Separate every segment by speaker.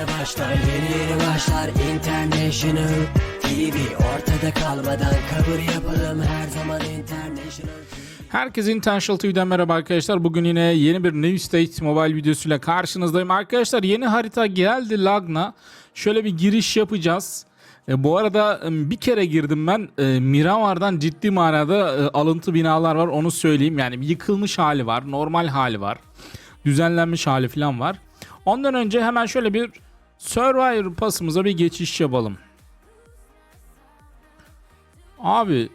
Speaker 1: yeni başlar Yeni yeni başlar International TV Ortada kalmadan kabul yapalım Her zaman International
Speaker 2: Herkese International TV'den merhaba arkadaşlar. Bugün yine yeni bir New State mobile videosuyla karşınızdayım. Arkadaşlar yeni harita geldi Lagna. Şöyle bir giriş yapacağız. E, bu arada bir kere girdim ben. E, Miramar'dan ciddi manada e, alıntı binalar var onu söyleyeyim. Yani yıkılmış hali var, normal hali var. Düzenlenmiş hali falan var. Ondan önce hemen şöyle bir Survivor pasımıza bir geçiş yapalım. Abi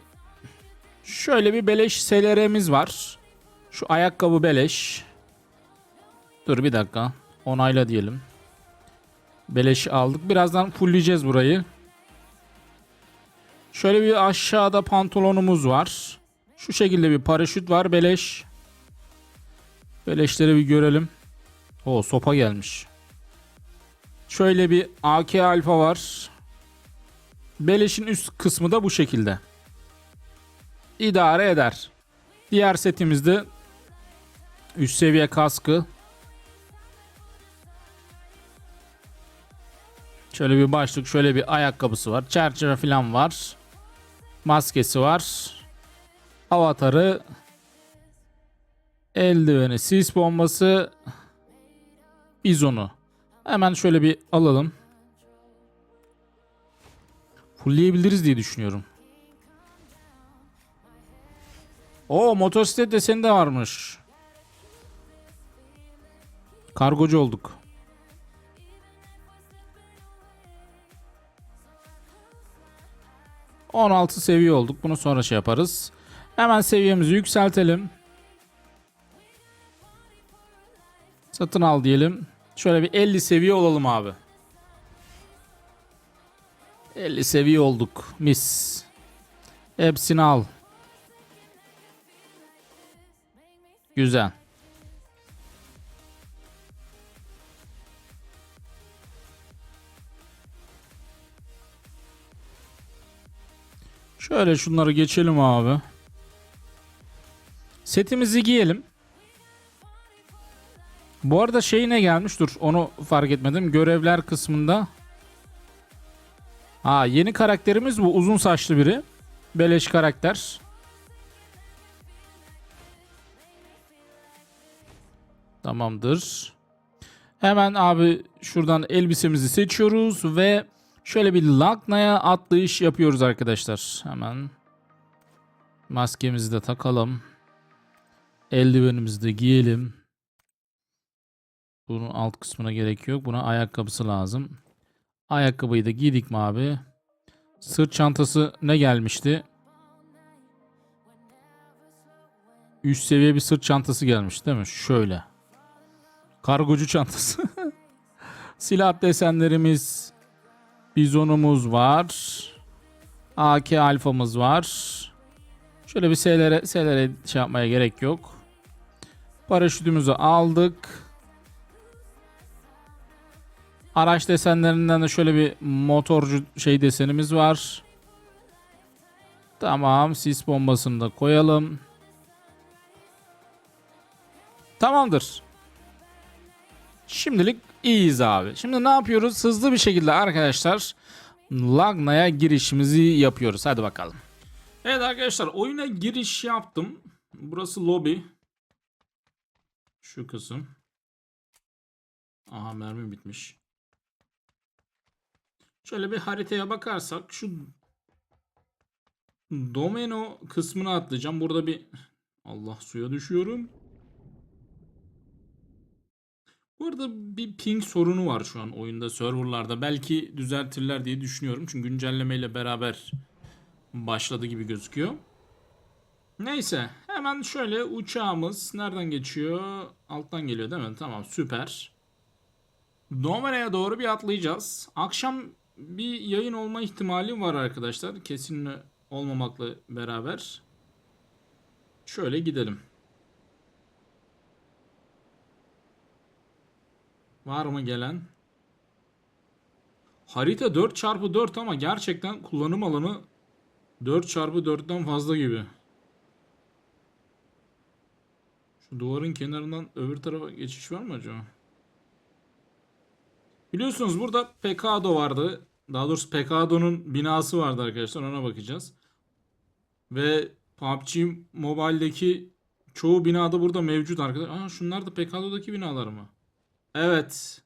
Speaker 2: Şöyle bir beleş SLR'miz var. Şu ayakkabı beleş. Dur bir dakika. Onayla diyelim. Beleş aldık. Birazdan fullleyeceğiz burayı. Şöyle bir aşağıda pantolonumuz var. Şu şekilde bir paraşüt var beleş. Beleşleri bir görelim. O sopa gelmiş. Şöyle bir AK alfa var. Beleşin üst kısmı da bu şekilde idare eder. Diğer setimizde üst seviye kaskı. Şöyle bir başlık, şöyle bir ayakkabısı var. Çerçeve falan var. Maskesi var. Avatarı eldiveni, sis bombası bizonu. Hemen şöyle bir alalım. Fullleyebiliriz diye düşünüyorum. O motosiklet deseni de varmış. Kargocu olduk. ...16 seviye olduk. Bunu sonra şey yaparız. Hemen seviyemizi yükseltelim. Satın al diyelim. Şöyle bir 50 seviye olalım abi. 50 seviye olduk. Mis. Hepsini al. Güzel. Şöyle şunları geçelim abi. Setimizi giyelim. Bu arada şey ne gelmiş? Dur onu fark etmedim. Görevler kısmında. Ha yeni karakterimiz bu. Uzun saçlı biri. Beleş karakter. Tamamdır. Hemen abi şuradan elbisemizi seçiyoruz ve şöyle bir Lagna'ya atlayış yapıyoruz arkadaşlar. Hemen maskemizi de takalım. Eldivenimizi de giyelim. Bunun alt kısmına gerek yok. Buna ayakkabısı lazım. Ayakkabıyı da giydik mi abi? Sırt çantası ne gelmişti? Üst seviye bir sırt çantası gelmiş değil mi? Şöyle. Kargocu çantası. Silah desenlerimiz. Bizonumuz var. AK alfamız var. Şöyle bir selere, selere şey yapmaya gerek yok. Paraşütümüzü aldık. Araç desenlerinden de şöyle bir motorcu şey desenimiz var. Tamam sis bombasını da koyalım. Tamamdır. Şimdilik iyiyiz abi. Şimdi ne yapıyoruz? Hızlı bir şekilde arkadaşlar Lagna'ya girişimizi yapıyoruz. Hadi bakalım. Evet arkadaşlar oyuna giriş yaptım. Burası lobi. Şu kısım. Aha mermi bitmiş. Şöyle bir haritaya bakarsak şu domino kısmını atlayacağım. Burada bir Allah suya düşüyorum. Bu arada bir ping sorunu var şu an oyunda serverlarda. Belki düzeltirler diye düşünüyorum. Çünkü güncellemeyle beraber başladı gibi gözüküyor. Neyse hemen şöyle uçağımız nereden geçiyor? Alttan geliyor değil mi? Tamam süper. Domena'ya doğru bir atlayacağız. Akşam bir yayın olma ihtimali var arkadaşlar. Kesin olmamakla beraber. Şöyle gidelim. Var mı gelen? Harita 4x4 ama gerçekten kullanım alanı 4x4'ten fazla gibi. Şu duvarın kenarından öbür tarafa geçiş var mı acaba? Biliyorsunuz burada Pekado vardı. Daha doğrusu Pekado'nun binası vardı arkadaşlar. Ona bakacağız. Ve PUBG Mobile'deki çoğu binada burada mevcut arkadaşlar. Aa şunlar da Pekado'daki binalar mı? Evet.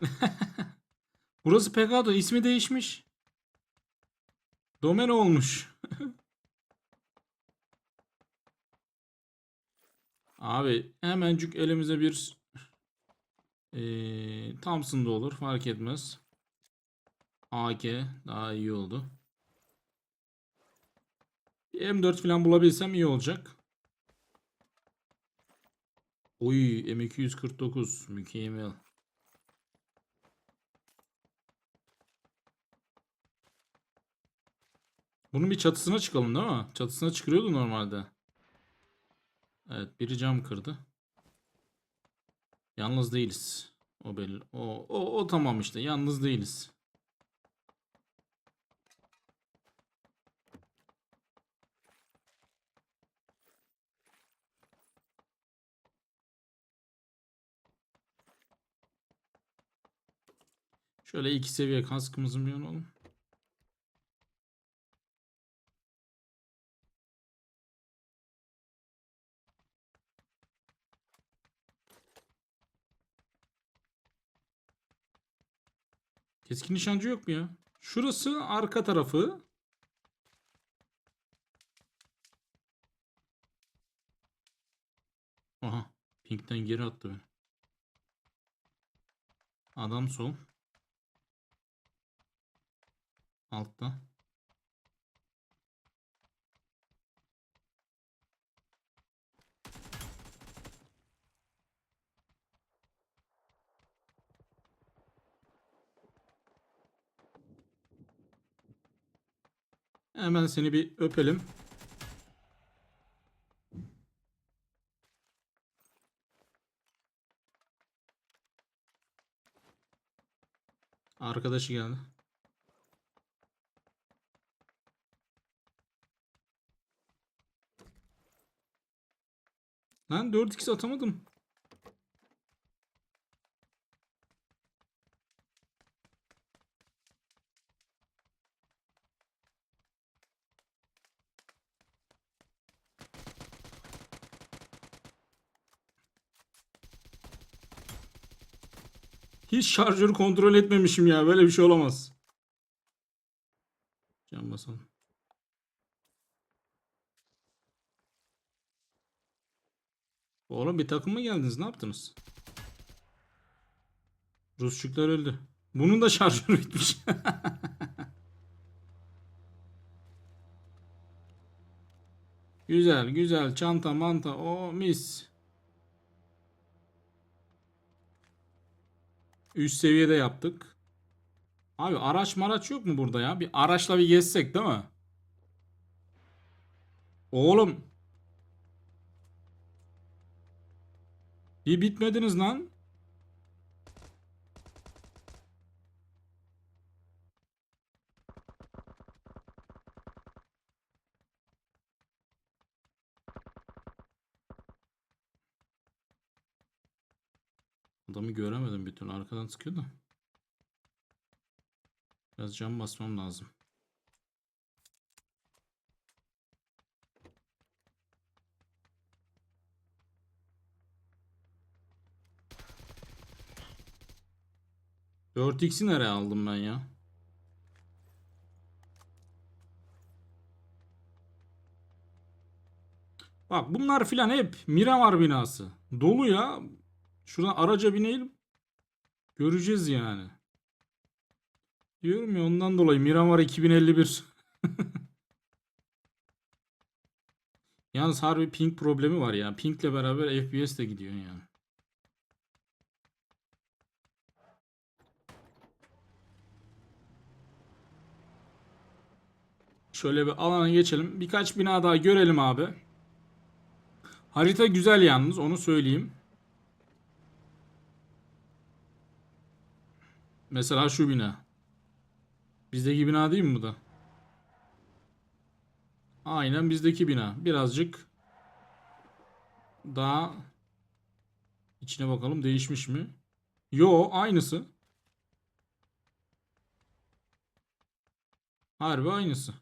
Speaker 2: Burası Pekado. ismi değişmiş. Domen olmuş. Abi hemencik elimize bir eee Thompson da olur fark etmez. AK daha iyi oldu. Bir M4 falan bulabilsem iyi olacak. Oy M249 mükemmel. Bunun bir çatısına çıkalım değil mi? Çatısına çıkıyordu normalde. Evet biri cam kırdı. Yalnız değiliz. O belli. O, o, o tamam işte. Yalnız değiliz. Şöyle iki seviye kaskımızın bir alalım. Keskin nişancı yok mu ya? Şurası arka tarafı. Aha. Pink'ten geri attı beni. Adam sol. Altta. Hemen seni bir öpelim. Arkadaşı geldi. Lan 4x atamadım. Hiç şarjörü kontrol etmemişim ya. Böyle bir şey olamaz. Can basalım. Oğlum bir takım mı geldiniz? Ne yaptınız? Rusçuklar öldü. Bunun da şarjörü bitmiş. güzel güzel. Çanta manta. O mis. Üst seviyede yaptık. Abi araç maraç yok mu burada ya? Bir araçla bir gezsek değil mi? Oğlum. Bir bitmediniz lan. Adamı göremedim bütün arkadan sıkıyor da. Biraz cam basmam lazım. Dört x'i nereye aldım ben ya? Bak bunlar filan hep Miramar binası. Dolu ya. Şuradan araca binelim. Göreceğiz yani. Diyorum ya ondan dolayı Miramar 2051. Yalnız harbi ping problemi var ya. Pink'le beraber FPS de gidiyor yani. Şöyle bir alana geçelim. Birkaç bina daha görelim abi. Harita güzel yalnız onu söyleyeyim. Mesela şu bina. Bizdeki bina değil mi bu da? Aynen bizdeki bina. Birazcık daha içine bakalım değişmiş mi? Yo aynısı. Harbi aynısı.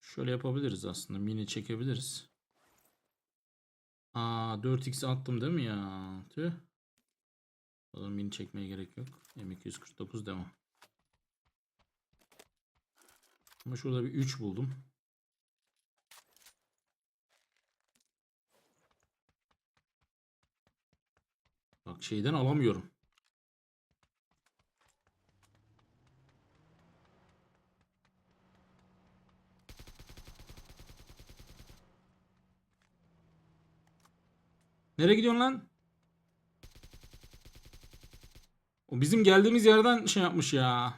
Speaker 2: Şöyle yapabiliriz aslında. Mini çekebiliriz. Aa 4x attım değil mi ya? Tüh. O zaman mini çekmeye gerek yok. M249 devam. Ama şurada bir 3 buldum. Bak şeyden alamıyorum. Nereye gidiyorsun lan? O bizim geldiğimiz yerden şey yapmış ya.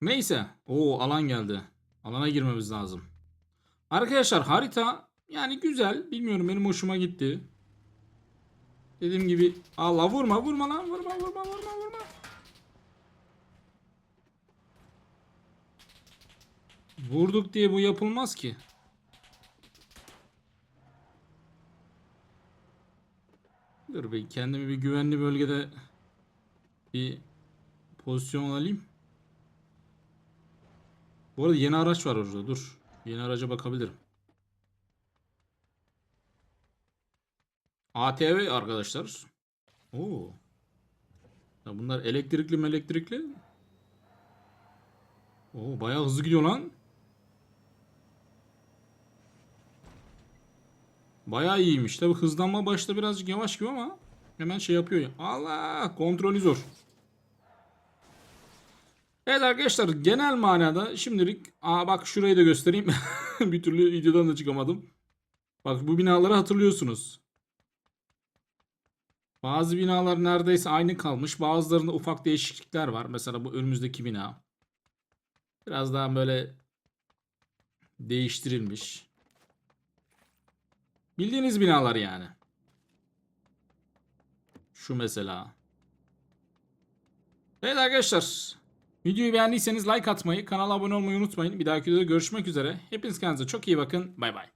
Speaker 2: Neyse. Oo alan geldi. Alana girmemiz lazım. Arkadaşlar harita yani güzel. Bilmiyorum benim hoşuma gitti. Dediğim gibi Allah vurma vurma lan vurma vurma vurma vurma. Vurduk diye bu yapılmaz ki. Dur bir kendimi bir güvenli bölgede bir pozisyon alayım. Bu arada yeni araç var orada. Dur. Yeni araca bakabilirim. ATV arkadaşlar. Oo. Ya bunlar elektrikli mi elektrikli? Oo bayağı hızlı gidiyor lan. Bayağı iyiymiş. Tabi hızlanma başta birazcık yavaş gibi ama hemen şey yapıyor. ya. Allah kontrolü zor. Evet arkadaşlar genel manada şimdilik aa bak şurayı da göstereyim. bir türlü videodan da çıkamadım. Bak bu binaları hatırlıyorsunuz. Bazı binalar neredeyse aynı kalmış. Bazılarında ufak değişiklikler var. Mesela bu önümüzdeki bina. Biraz daha böyle değiştirilmiş. Bildiğiniz binalar yani. Şu mesela. Evet arkadaşlar. Videoyu beğendiyseniz like atmayı, kanala abone olmayı unutmayın. Bir dahaki videoda görüşmek üzere. Hepiniz kendinize çok iyi bakın. Bay bay.